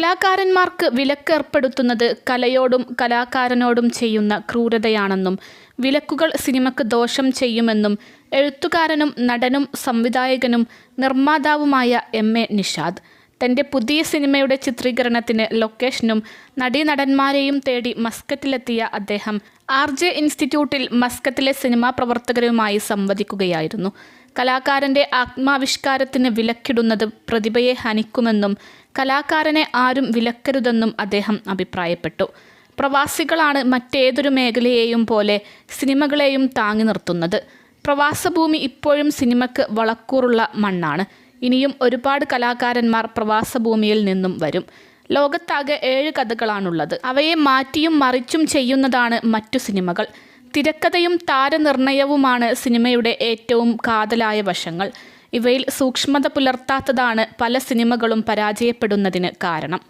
കലാകാരന്മാർക്ക് വിലക്കേർപ്പെടുത്തുന്നത് കലയോടും കലാകാരനോടും ചെയ്യുന്ന ക്രൂരതയാണെന്നും വിലക്കുകൾ സിനിമയ്ക്ക് ദോഷം ചെയ്യുമെന്നും എഴുത്തുകാരനും നടനും സംവിധായകനും നിർമ്മാതാവുമായ എം. എ. നിഷാദ് തന്റെ പുതിയ സിനിമയുടെ ചിത്രീകരണത്തിന് ലൊക്കേഷനും നടീനടന്മാരെയും തേടി മസ്കറ്റിലെത്തിയ അദ്ദേഹം ആർ ജെ ഇൻസ്റ്റിറ്റ്യൂട്ടിൽ മസ്കറ്റിലെ സിനിമാ പ്രവർത്തകരുമായി സംവദിക്കുകയായിരുന്നു. കലാകാരന്റെ ആത്മാവിഷ്കാരത്തിന് വിലക്കിടുന്നത് പ്രതിഭയെ ഹനിക്കുമെന്നും കലാകാരനെ ആരും വിലക്കരുതെന്നും അദ്ദേഹം അഭിപ്രായപ്പെട്ടു. പ്രവാസികളാണ് മറ്റേതൊരു മേഖലയെയും പോലെ സിനിമകളെയും താങ്ങി നിർത്തുന്നത്. പ്രവാസഭൂമി ഇപ്പോഴും സിനിമയ്ക്ക് വളക്കൂറുള്ള മണ്ണാണ്. ഇനിയും ഒരുപാട് കലാകാരന്മാർ പ്രവാസഭൂമിയിൽ നിന്നും വരും. ലോകത്താകെ ഏഴ് കഥകളാണുള്ളത്. അവയെ മാറ്റിയും മറിച്ചും ചെയ്യുന്നതാണ് മറ്റു സിനിമകൾ. തിരക്കഥയും താരനിർണയവുമാണ് സിനിമയുടെ ഏറ്റവും കാതലായ വശങ്ങൾ. ഇവയിൽ സൂക്ഷ്മത പുലർത്താത്തതാണ് പല സിനിമകളും പരാജയപ്പെടുന്നതിന് കാരണം.